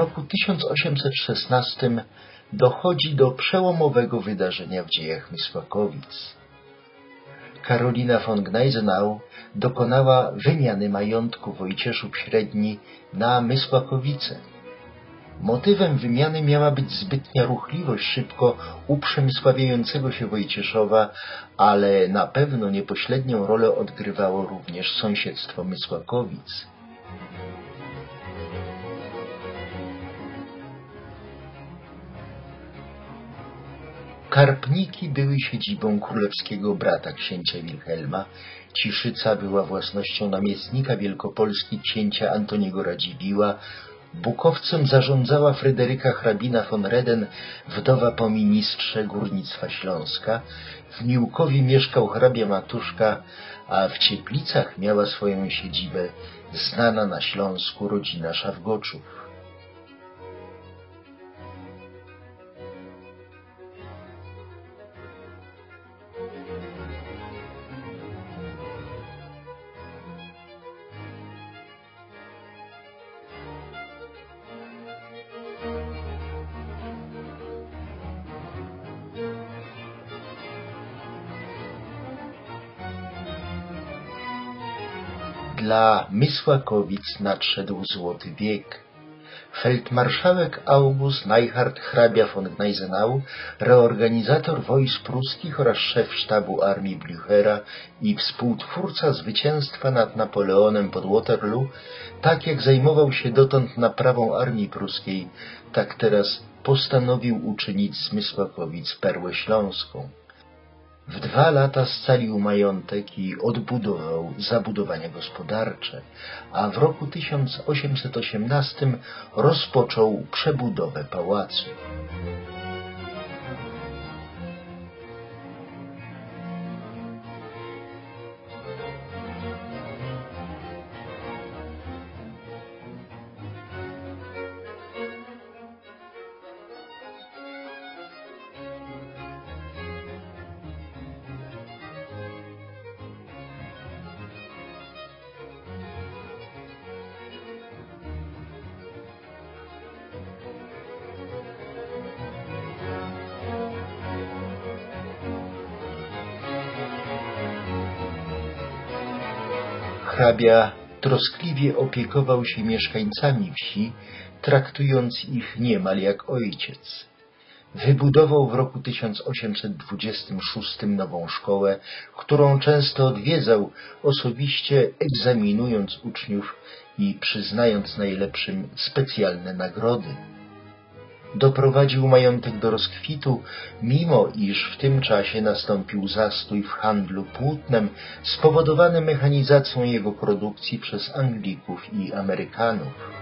roku 1816 dochodzi do przełomowego wydarzenia w dziejach Mysłakowic. Karolina von Gneisenau dokonała wymiany majątku Wojcieszów Średni na Mysłakowice. Motywem wymiany miała być zbytnia ruchliwość szybko uprzemysławiającego się Wojcieszowa, ale na pewno niepośrednią rolę odgrywało również sąsiedztwo Mysłakowic. Karpniki były siedzibą królewskiego brata księcia Wilhelma, Ciszyca była własnością namiestnika Wielkopolski księcia Antoniego Radziwiła, Bukowcem zarządzała Fryderyka hrabina von Reden, wdowa po ministrze górnictwa Śląska, w Miłkowie mieszkał hrabia Matuszka, a w Cieplicach miała swoją siedzibę znana na Śląsku rodzina Szawgoczów. Dla Mysłakowic nadszedł złoty wiek. Feldmarszałek August Neihard hrabia von Gneisenau, reorganizator wojsk pruskich oraz szef sztabu armii Blüchera i współtwórca zwycięstwa nad Napoleonem pod Waterloo, tak jak zajmował się dotąd naprawą armii pruskiej, tak teraz postanowił uczynić z Mysłakowic perłę śląską. W dwa lata scalił majątek i odbudował zabudowania gospodarcze, a w roku 1818 rozpoczął przebudowę pałacu. Hrabia troskliwie opiekował się mieszkańcami wsi, traktując ich niemal jak ojciec. Wybudował w roku 1826 nową szkołę, którą często odwiedzał, osobiście egzaminując uczniów i przyznając najlepszym specjalne nagrody doprowadził majątek do rozkwitu, mimo iż w tym czasie nastąpił zastój w handlu płótnem spowodowany mechanizacją jego produkcji przez Anglików i Amerykanów.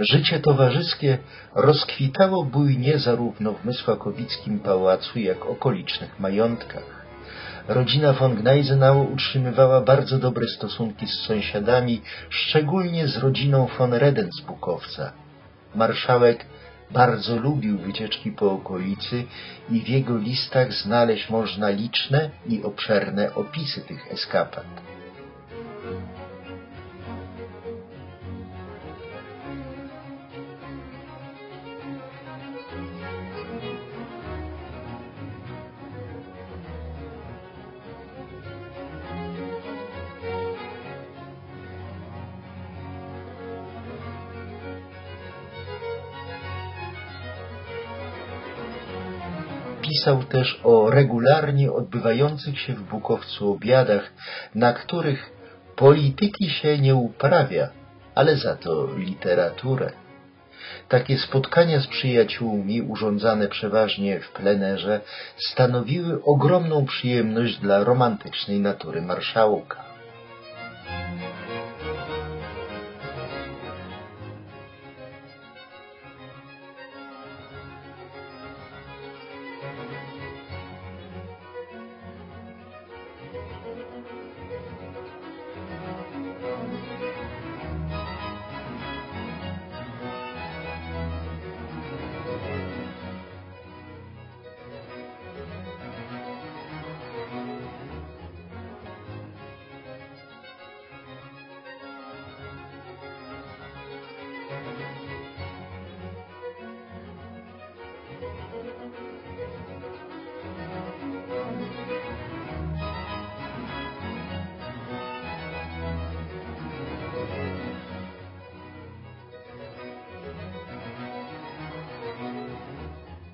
Życie towarzyskie rozkwitało bujnie zarówno w Mysłakowickim pałacu, jak okolicznych majątkach. Rodzina von Gneisenau utrzymywała bardzo dobre stosunki z sąsiadami, szczególnie z rodziną von Reden z Bukowca. Marszałek bardzo lubił wycieczki po okolicy i w jego listach znaleźć można liczne i obszerne opisy tych eskapad. Pisał też o regularnie odbywających się w Bukowcu obiadach, na których polityki się nie uprawia, ale za to literaturę. Takie spotkania z przyjaciółmi, urządzane przeważnie w plenerze, stanowiły ogromną przyjemność dla romantycznej natury marszałka.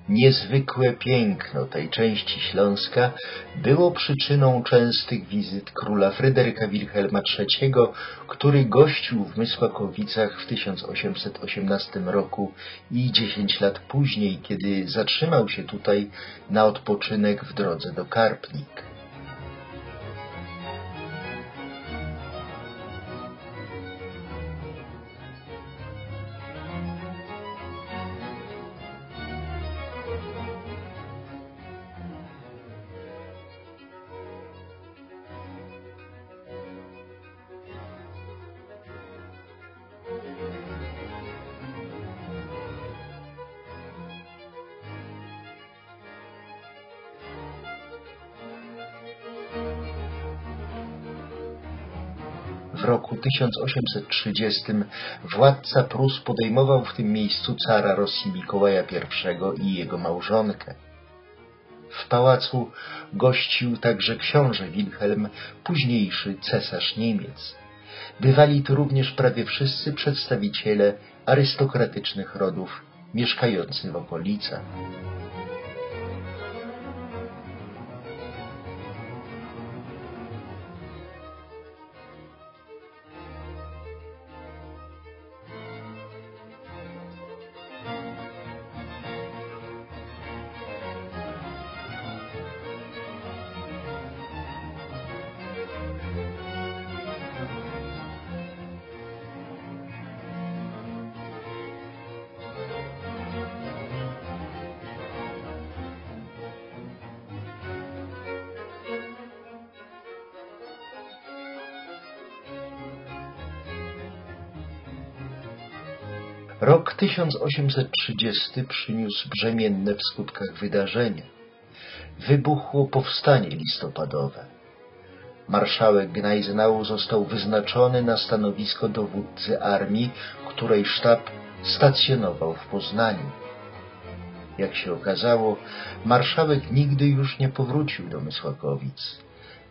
Niezwykłe piękno tej części Śląska było przyczyną częstych wizyt króla Fryderyka Wilhelma III, który gościł w Mysłakowicach w 1818 roku i 10 lat później, kiedy zatrzymał się tutaj na odpoczynek w drodze do Karpnik. W roku 1830 władca Prus podejmował w tym miejscu cara Rosji Mikołaja I i jego małżonkę. W pałacu gościł także książę Wilhelm, późniejszy cesarz Niemiec. Bywali tu również prawie wszyscy przedstawiciele arystokratycznych rodów mieszkający w okolicach. Rok 1830 przyniósł brzemienne w skutkach wydarzenia. Wybuchło powstanie listopadowe. Marszałek Gneisenau został wyznaczony na stanowisko dowódcy armii, której sztab stacjonował w Poznaniu. Jak się okazało, marszałek nigdy już nie powrócił do Mysłakowic.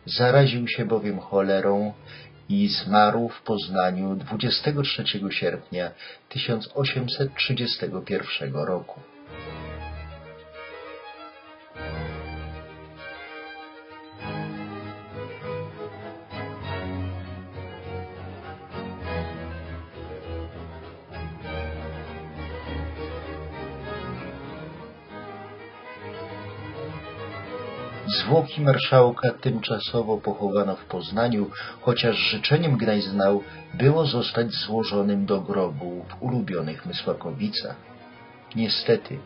Zaraził się bowiem cholerą i zmarł w Poznaniu 23 sierpnia 1831 roku. Zwłoki marszałka tymczasowo pochowano w Poznaniu, chociaż życzeniem Gneisenau było zostać złożonym do grobu w ulubionych Mysłakowicach. Niestety,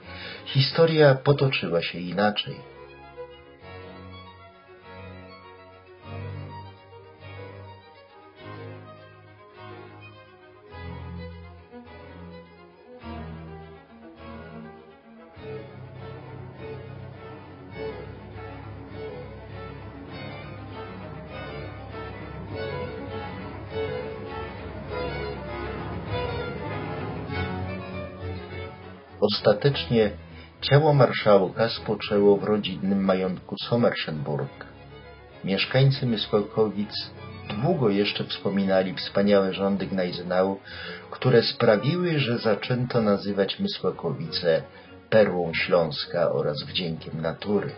historia potoczyła się inaczej. Ostatecznie ciało marszałka spoczęło w rodzinnym majątku Sommerschenburg. Mieszkańcy Myskolkowic długo jeszcze wspominali wspaniałe rządy Gneisenau, które sprawiły, że zaczęto nazywać Mysłokowice perłą Śląska oraz wdziękiem natury.